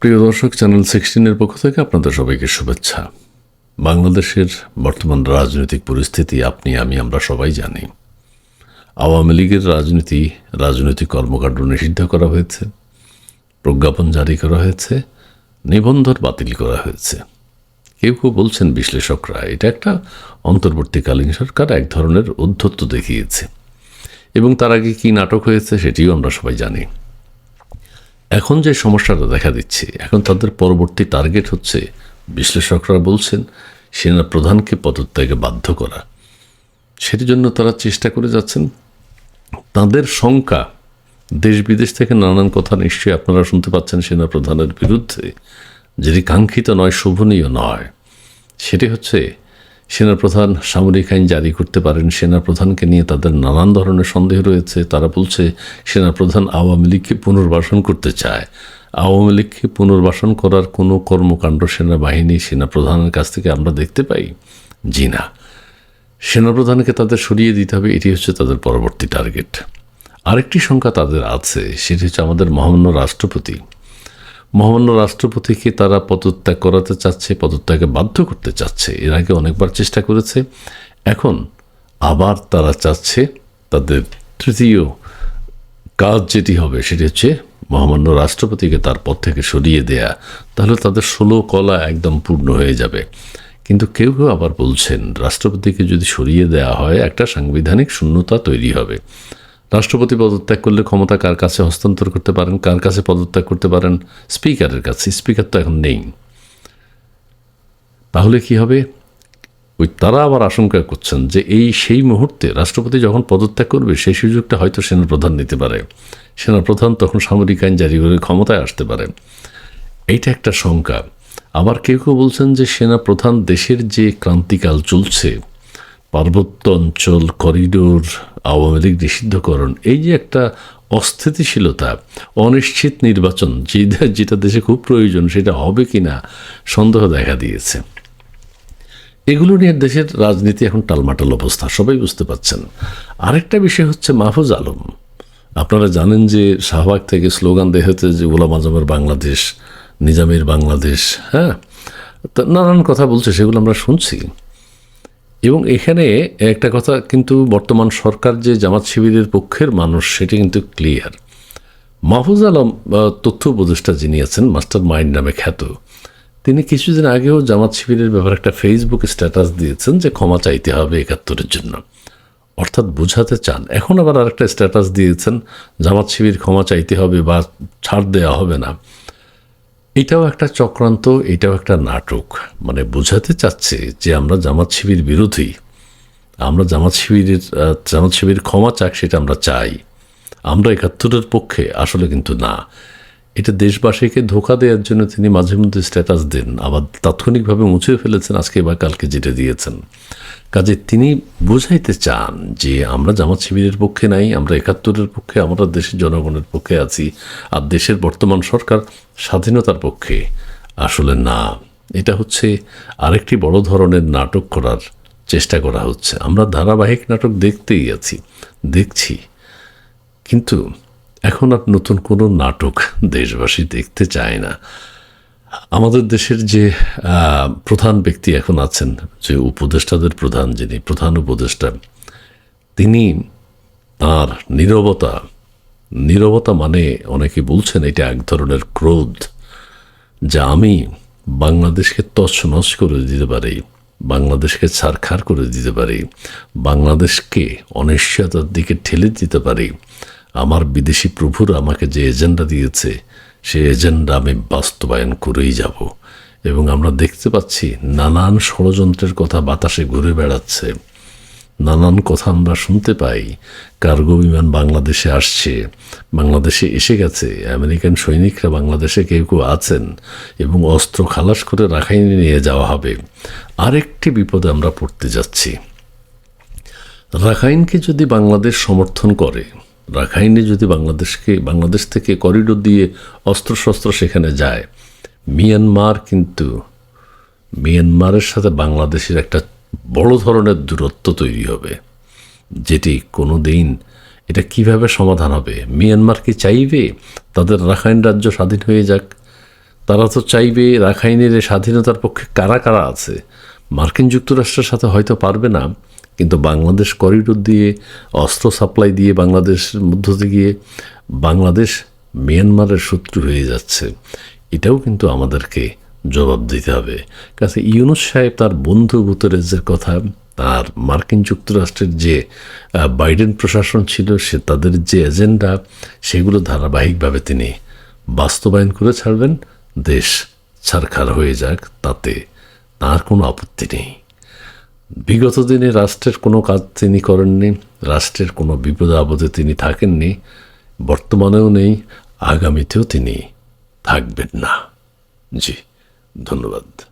প্রিয় দর্শক চ্যানেল সিক্সটিনের পক্ষ থেকে আপনাদের সবাইকে শুভেচ্ছা। বাংলাদেশের বর্তমান রাজনৈতিক পরিস্থিতি আপনি, আমি, আমরা সবাই জানি। আওয়ামী লীগের রাজনীতি, রাজনৈতিক কর্মকাণ্ড নিষিদ্ধ করা হয়েছে, প্রজ্ঞাপন জারি করা হয়েছে, নিবন্ধন বাতিল করা হয়েছে। কেউ কেউ বলছেন বিশ্লেষকরা, এটা একটা অন্তর্বর্তীকালীন সরকার এক ধরনের উদ্ধত্ত দেখিয়েছে। এবং তার আগে কী নাটক হয়েছে সেটিও আমরা সবাই জানি। এখন যে সমস্যাটা দেখা দিচ্ছে, এখন তাদের পরবর্তী টার্গেট হচ্ছে বিশ্লেষকরা বলছেন সেনা প্রধানকে পদত্যাগে বাধ্য করা। সেটির জন্য তারা চেষ্টা করে যাচ্ছেন। তাদের শঙ্কা, দেশ বিদেশ থেকে নানান কথা নিশ্চয়ই আপনারা শুনতে পাচ্ছেন সেনা প্রধানের বিরুদ্ধে, যেটি কাঙ্ক্ষিত নয়, শোভনীয় নয়। সেটি হচ্ছে সেনাপ্রধান সামরিক আইন জারি করতে পারেন। সেনাপ্রধানকে নিয়ে তাদের নানান ধরনের সন্দেহ রয়েছে। তারা বলছে, সেনাপ্রধান আওয়ামী লীগকে পুনর্বাসন করতে চায়। আওয়ামী লীগকে পুনর্বাসন করার কোনো কর্মকাণ্ড সেনাবাহিনী সেনাপ্রধানের কাছ থেকে আমরা দেখতে পাই? জি না। সেনাপ্রধানকে তাদের সরিয়ে দিতে হবে, এটি হচ্ছে তাদের পরবর্তী টার্গেট। আরেকটি সংখ্যা তাদের আছে, সেটি হচ্ছে আমাদের মহামান্য রাষ্ট্রপতি। মহামান্য রাষ্ট্রপতিকে তারা পদত্যাগ করাতে চাচ্ছে পদত্যাগে বাধ্য করতে চাচ্ছে। এর আগে অনেকবার চেষ্টা করেছে। এখন আবার তারা চাচ্ছে তাদের তৃতীয় কাজ যেটি হবে, সেটি হচ্ছে মহামান্য রাষ্ট্রপতিকে তার পদ থেকে সরিয়ে দেয়া। তাহলে তাদের ষোলো কলা একদম পূর্ণ হয়ে যাবে। কিন্তু কেউ কেউ আবার বলছেন, রাষ্ট্রপতিকে যদি সরিয়ে দেওয়া হয়, একটা সাংবিধানিক শূন্যতা তৈরি হবে। রাষ্ট্রপতি পদত্যাগ করলে ক্ষমতা কার কাছে হস্তান্তর করতে পারেন, কার কাছে পদত্যাগ করতে পারেন? স্পিকারের কাছে। স্পিকার তো এখন নেই। তাহলে কি হবে? ওই তারা আবার আশঙ্কা করছেন যে এই সেই মুহূর্তে রাষ্ট্রপতি যখন পদত্যাগ করবে, সেই সুযোগটা হয়তো সেনাপ্রধান নিতে পারে। সেনাপ্রধান তখন সামরিক আইন জারি করে ক্ষমতায় আসতে পারে। এইটা একটা শঙ্কা। আবার কেউ কেউ বলছেন যে সেনাপ্রধান দেশের যে ক্রান্তিকাল চলছে পার্বত্য অঞ্চল, করিডোর, আওয়ামী লীগ নিষিদ্ধকরণ, এই যে একটা অস্থিতিশীলতা, অনিশ্চিত নির্বাচন, যেটা দেশে খুব প্রয়োজন, সেটা হবে কি না সন্দেহ দেখা দিয়েছে। এগুলো নিয়ে দেশের রাজনীতি এখন টালমাটাল অবস্থা, সবাই বুঝতে পাচ্ছেন আরেকটা বিষয় হচ্ছে মাহফুজ আলম। আপনারা জানেন যে শাহবাগ থেকে স্লোগান দেওয়া হচ্ছে যে গোলাম আজমের বাংলাদেশ, নিজামের বাংলাদেশ হ্যাঁ? নানান কথা বলছে, সেগুলো আমরা শুনছি। এবং এখানে একটা কথা কিন্তু বর্তমান সরকার যে জামাত শিবিরের পক্ষের মানুষ, সেটি কিন্তু ক্লিয়ার মাহফুজ আলম তথ্য উপদেষ্টা যিনি আছেন, মাস্টার মাইন্ড নামে খ্যাত, তিনি কিছুদিন আগেও জামাত শিবিরের ব্যাপারে একটা ফেসবুক স্ট্যাটাস দিয়েছেন যে ক্ষমা চাইতে হবে একাত্তরের জন্য। অর্থাৎ বোঝাতে চান। এখন আবার আরেকটা স্ট্যাটাস দিয়েছেন, জামাত শিবির ক্ষমা চাইতে হবে বা ছাড় দেওয়া হবে না। এটাও একটা চক্রান্ত, এটাও একটা নাটক। মানে বোঝাতে চাচ্ছে যে আমরা জামাত শিবির বিরোধী। আমরা জামাত শিবিরের জামাত শিবির ক্ষমা চাক সেটা আমরা চাই। আমরা একাত্তরের পক্ষে আসলে কিন্তু না। এটা দেশবাসীকে ধোকা দেওয়ার জন্য তিনি মাঝে মধ্যে স্ট্যাটাস দেন। আবার তাৎক্ষণিকভাবে মুছে ফেলেছেন, আজকে বা কালকে যেটা দিয়েছেন। কাজে তিনি বোঝাইতে চান যে আমরা জামাত শিবিরের পক্ষে নাই, আমরা একাত্তরের পক্ষে, আমরা দেশের জনগণের পক্ষে আছি, আর দেশের বর্তমান সরকার স্বাধীনতার পক্ষে। আসলে না, এটা হচ্ছে আরেকটি বড় ধরনের নাটক করার চেষ্টা করা হচ্ছে। আমরা ধারাবাহিক নাটক দেখতেই আছি, দেখছি। কিন্তু এখন আর নতুন কোনো নাটক দেশবাসী দেখতে চায় না। আমাদের দেশের যে প্রধান ব্যক্তি এখন আছেন, যে উপদেষ্টাদের প্রধান, যিনি প্রধান উপদেষ্টা, তিনি তার নীরবতা নীরবতা মানে অনেকে বলছেন এটা এক ধরনের ক্রোধ, যা আমি বাংলাদেশকে তছনছ করে দিতে পারি, বাংলাদেশকে ছারখার করে দিতে পারি, বাংলাদেশকে অনিশ্চয়তার দিকে ঠেলে দিতে পারি আমার বিদেশি প্রভুর আমাকে যে এজেন্ডা দিয়েছে, সে এজেন্ডা আমি বাস্তবায়ন করেই যাব। এবং আমরা দেখতে পাচ্ছি নানান ষড়যন্ত্রের কথা বাতাসে ঘুরে বেড়াচ্ছে। নানান কথা আমরা শুনতে পাই। কার্গো বিমান বাংলাদেশে আসছে, বাংলাদেশে এসে গেছে, আমেরিকান সৈনিকরা বাংলাদেশে কেউ কেউ আছেন এবং অস্ত্র খালাস করে রাখাইনে নিয়ে যাওয়া হবে। আরেকটি বিপদে আমরা পড়তে যাচ্ছি। রাখাইনকে যদি বাংলাদেশ সমর্থন করে রাখাইনে যদি বাংলাদেশকে, বাংলাদেশ থেকে করিডোর দিয়ে অস্ত্রশস্ত্র সেখানে যায়, মিয়ানমার কিন্তু, মিয়ানমারের সাথে বাংলাদেশের একটা বড় ধরনের দূরত্ব তৈরি হবে, যেটি কোনো দিন এটা কীভাবে সমাধান হবে? মিয়ানমার কি চাইবে তাদের রাখাইন রাজ্য স্বাধীন হয়ে যাক? তারা তো চাইবে রাখাইনের স্বাধীনতার পক্ষে কারা কারা আছে? মার্কিন যুক্তরাষ্ট্রের সাথে হয়তো পারবে না। কিন্তু বাংলাদেশ করিডোর দিয়ে, অস্ত্র সাপ্লাই দিয়ে বাংলাদেশের মধ্য দিয়ে বাংলাদেশ মিয়ানমারের শত্রু হয়ে যাচ্ছে। এটাও কিন্তু আমাদেরকে জবাব দিতে হবে। কাছে ইউনুস সাহেব তার বন্ধু গুতরেজের কথা তার মার্কিন যুক্তরাষ্ট্রের যে বাইডেন প্রশাসন ছিল, সে তাদের যে এজেন্ডা সেগুলো ধারাবাহিকভাবে তিনি বাস্তবায়ন করে ছাড়বেন। দেশ ছারখার হয়ে যাক, তাতে তার কোনো আপত্তি নেই। বিগত দিনে রাষ্ট্রের কোনো কাজ তিনি করেননি, রাষ্ট্রের কোনো বিপদ আপদে তিনি থাকেননি, বর্তমানেও নেই, আগামীতেও তিনি থাকবেন না। জি, ধন্যবাদ।